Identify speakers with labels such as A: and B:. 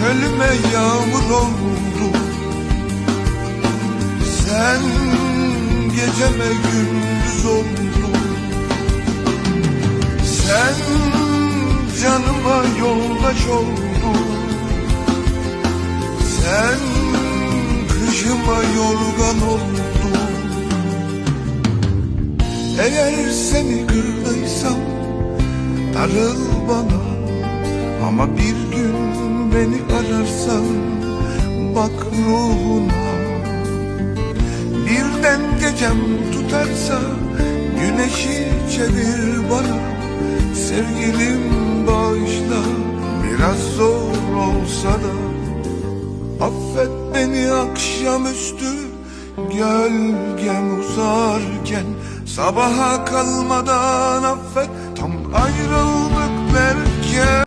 A: Çölüme yağmur oldu. Sen geceme gündüz oldun. Sen canıma yoldaş oldun. Sen kışıma yorgan oldun. Eğer seni kırdıysam darıl bana. Ama bir gün beni ararsan bak ruhuna. Birden gecem tutarsa güneşi çevir bana. Sevgilim bağışla biraz zor olsa da. Affet beni akşamüstü gölgem uzarken. Sabaha kalmadan affet tam derken